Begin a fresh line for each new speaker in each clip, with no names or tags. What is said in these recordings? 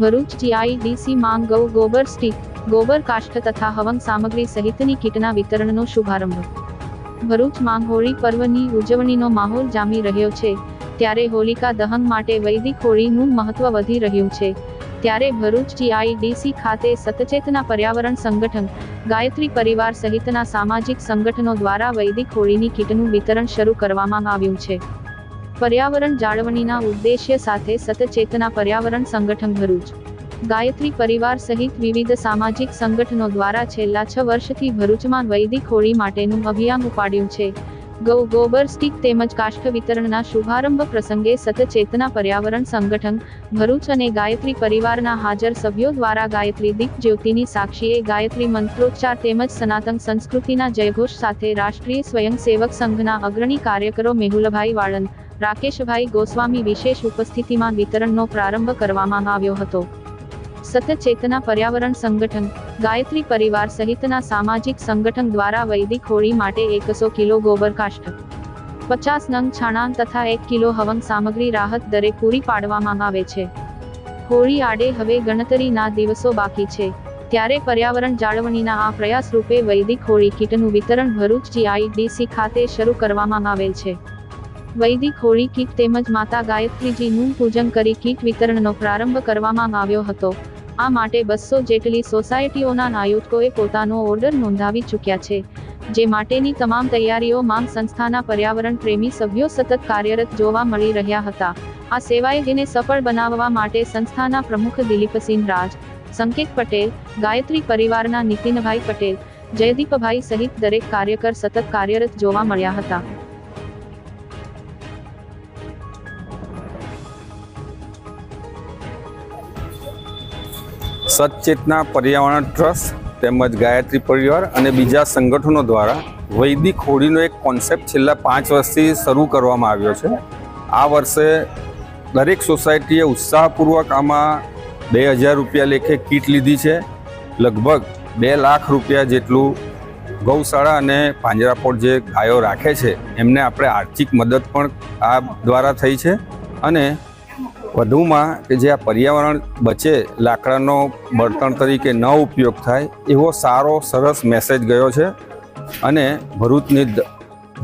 Bharuch GIDC માંગ ગૌ ગોબર સ્ટીક, ગોબર કાષ્ઠ તથા હવન સામગ્રી સહિતની કીટના વિતરણનો શુભારંભ. ભરૂચમાં હોળી પર્વની ઉજવણીનો માહોલ જામી રહ્યો છે, ત્યારે હોલિકા દહન માટે વૈદિક હોળીનું મહત્વ વધી રહ્યું છે. ત્યારે ભરૂચ જીઆઈડીસી ખાતે સતચેતના પર્યાવરણ સંગઠન, ગાયત્રી પરિવાર સહિતના સામાજિક સંગઠનો દ્વારા વૈદિક હોળીની કીટનું વિતરણ શરૂ કરવામાં આવ્યું છે. પર્યાવરણ જાળવણીના ઉદ્દેશ્ય સાથે સતચેતના પર્યાવરણ સંગઠન ભરૂચ. ગાયત્રી પરિવાર સહિત વિવિધ સામાજિક સંગઠનો દ્વારા છેલ્લા છ વર્ષથી ભરૂચમાં વૈદિક હોળી માટેનું અભિયાન ઉપાડ્યું છે. ગૌ ગોબર સ્ટીક તેમજ કાષ્ઠ વિતરણના શુભારંભ પ્રસંગે સતચેતના પર્યાવરણ સંગઠન ભરૂચ અને ગાયત્રી પરિવારના હાજર સભ્યો દ્વારા ગાયત્રી દીપ જ્યોતિની સાક્ષીએ ગાયત્રી મંત્રોચ્ચાર તેમજ સનાતન સંસ્કૃતિના જયઘોષ સાથે રાષ્ટ્રીય સ્વયંસેવક સંઘના અગ્રણી કાર્યકરો મેહુલભાઈ વાળંદ રાકેશભાઈ ગોસ્વામી વિશેષ ઉપસ્થિતિમાં વિતરણનો પ્રારંભ કરવામાં આવ્યો હતો. સતત ચેતના પર્યાવરણ સંગઠન, ગાયત્રી પરિવાર સહિતના સામાજિક સંગઠન દ્વારા વૈદિક હોળી માટે એકસો કિલો ગોબર કાષ્ઠ પચાસ નંગ છાણાન તથા એક કિલો હવન સામગ્રી રાહત દરે પૂરી પાડવામાં આવે છે. હોળી આડે હવે ગણતરીના દિવસો બાકી છે. ત્યારે પર્યાવરણ જાળવણીના આ પ્રયાસ રૂપે વૈદિક હોળી કીટનું વિતરણ ભરૂચ જીઆઈડીસી ખાતે શરૂ કરવામાં આવેલ છે. વૈદિક હોળી કીટ તેમજ માતા ગાયત્રીજીનું પૂજન કરી કીટ વિતરણનો પ્રારંભ કરવામાં આવ્યો હતો. આ માટે બસો જેટલી સોસાયટીઓના આયોજકોએ પોતાનો ઓર્ડર નોંધાવી ચૂક્યા છે, જે માટેની તમામ તૈયારીઓ માં સંસ્થાના પર્યાવરણ પ્રેમી સભ્યો સતત કાર્યરત જોવા મળી રહ્યા હતા. આ સેવાયજને સફળ બનાવવા માટે સંસ્થાના પ્રમુખ દિલીપસિંહ રાજ, સંકેત પટેલ, ગાયત્રી પરિવારના નીતિનભાઈ પટેલ, જયદીપભાઈ સહિત દરેક કાર્યકર સતત કાર્યરત જોવા મળ્યા હતા.
સચેતના પર્યાવરણ ટ્રસ્ટ તેમજ ગાયત્રી પરિવાર અને બીજા સંગઠનો દ્વારા વૈદિક હોળીનો એક કોન્સેપ્ટ છેલ્લા પાંચ વર્ષથી શરૂ કરવામાં આવ્યો છે. આ વર્ષે દરેક સોસાયટીએ ઉત્સાહપૂર્વક આમાં બે હજાર રૂપિયા લેખે કીટ લીધી છે. લગભગ બે લાખ રૂપિયા જેટલું ગૌશાળા અને પાંજરાપોળ જે ગાયો રાખે છે, એમને આપણે આર્થિક મદદ પણ આ દ્વારા થઈ છે. અને વધુમાં કે જે આ પર્યાવરણ બચે, લાકડાનો બળતણ તરીકે ન ઉપયોગ થાય, એવો સારો, સરસ મેસેજ ગયો છે. અને ભરૂચની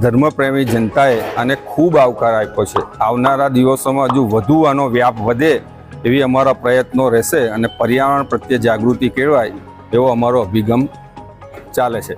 ધર્મપ્રેમી જનતાએ આને ખૂબ આવકાર આપ્યો છે. આવનારા દિવસોમાં હજુ વધુ આનો વ્યાપ વધે એવી અમારા પ્રયત્નો રહેશે અને પર્યાવરણ પ્રત્યે જાગૃતિ કેળવાય એવો અમારો અભિગમ ચાલે છે.